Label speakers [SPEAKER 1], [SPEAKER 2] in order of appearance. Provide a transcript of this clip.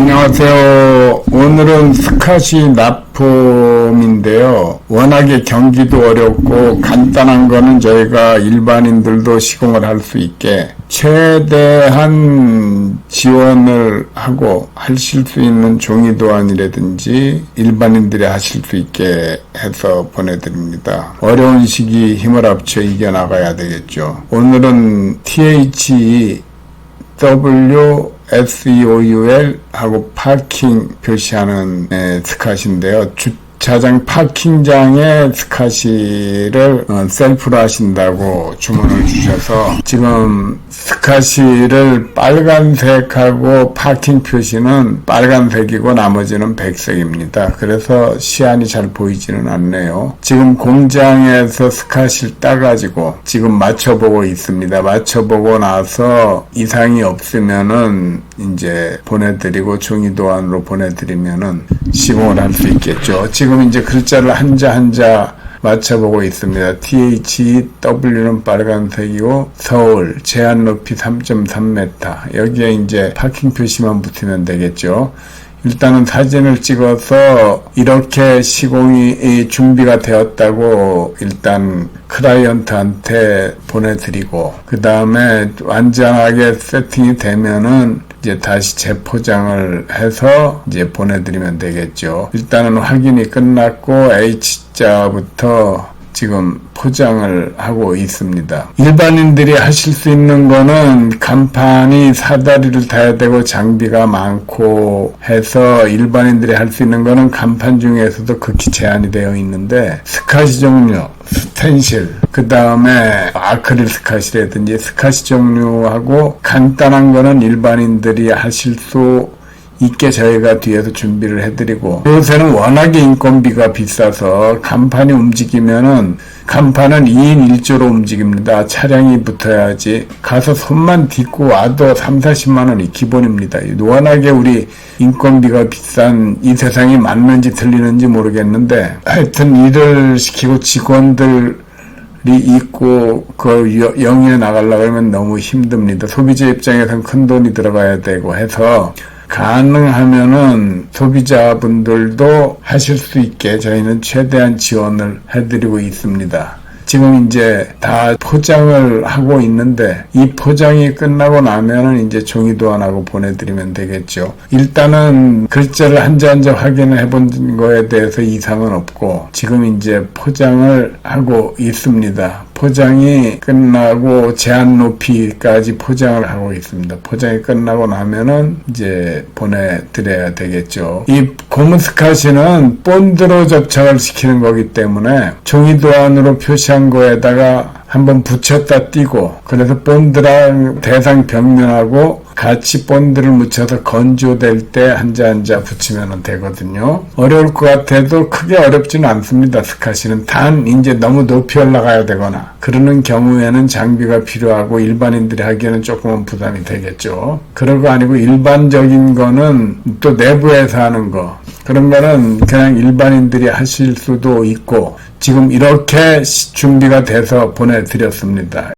[SPEAKER 1] 안녕하세요. 오늘은 스카시 납품인데요. 워낙에 경기도 어렵고 간단한 거는 저희가 일반인들도 시공을 할 수 있게 최대한 지원을 하고 하실 수 있는 종이 도안이라든지 일반인들이 하실 수 있게 해서 보내드립니다. 어려운 시기 힘을 합쳐 이겨나가야 되겠죠. 오늘은 TH W SEOUL 하고 파킹 표시하는 에, 스카시인데요. 주 차장 파킹장에 스카시를 어, 셀프로 하신다고 주문을 주셔서 지금 스카시를 빨간색하고 파킹 표시는 빨간색이고 나머지는 백색입니다. 그래서 시안이 잘 보이지는 않네요. 지금 공장에서 스카시를 따가지고 지금 맞춰보고 있습니다. 맞춰보고 나서 이상이 없으면은 이제 보내드리고 종이도안으로 보내드리면은 시공을 할 수 있겠죠. 지금 이제 글자를 한자 한자 맞춰보고 있습니다. THW는 빨간색이고 서울 제한 높이 3.3m 여기에 이제 파킹 표시만 붙이면 되겠죠. 일단은 사진을 찍어서 이렇게 시공이 준비가 되었다고 일단 클라이언트한테 보내드리고 그 다음에 완전하게 세팅이 되면은 이제 다시 재포장을 해서 이제 보내드리면 되겠죠. 일단은 확인이 끝났고 H자부터 지금 포장을 하고 있습니다. 일반인들이 하실 수 있는 거는 간판이 사다리를 타야 되고 장비가 많고 해서 일반인들이 할 수 있는 거는 간판 중에서도 극히 제한이 되어 있는데 스카시 종류, 스텐실, 그 다음에 아크릴 스카시라든지 스카시 종류하고 간단한 거는 일반인들이 하실 수 있게 저희가 뒤에서 준비를 해드리고 요새는 워낙에 인건비가 비싸서 간판이 움직이면은 간판은 2인 1조로 움직입니다. 차량이 붙어야지 가서 손만 딛고 와도 3, 40만 원이 기본입니다. 워낙에 우리 인건비가 비싼 이 세상이 맞는지 틀리는지 모르겠는데 하여튼 일을 시키고 직원들 이 있고 그 여- 영위에 나가려고 하면 너무 힘듭니다. 소비자 입장에선 큰 돈이 들어가야 되고 해서 가능하면은 소비자분들도 하실 수 있게 저희는 최대한 지원을 해드리고 있습니다. 지금 이제 다 포장을 하고 있는데 이 포장이 끝나고 나면은 이제 종이 도 안 하고 보내드리면 되겠죠. 일단은 글자를 한자 한자 확인을 해본 거에 대해서 이상은 없고 지금 이제 포장을 하고 있습니다. 포장이 끝나고 제한 높이까지 포장을 하고 있습니다. 포장이 끝나고 나면은 이제 보내드려야 되겠죠. 이 고무 스카시는 본드로 접착을 시키는 거기 때문에 종이 도 안으로 표시한 거에다가 한번 붙였다 띄고 그래서 본드랑 대상 벽면하고 같이 본드를 묻혀서 건조될 때 한자 한자 붙이면 되거든요. 어려울 것 같아도 크게 어렵지는 않습니다. 스카시는 단 이제 너무 높이 올라가야 되거나 그러는 경우에는 장비가 필요하고 일반인들이 하기에는 조금은 부담이 되겠죠. 그런 거 아니고 일반적인 거는 또 내부에서 하는 거 그런 거는 그냥 일반인들이 하실 수도 있고 지금 이렇게 시- 준비가 돼서 보내드렸습니다.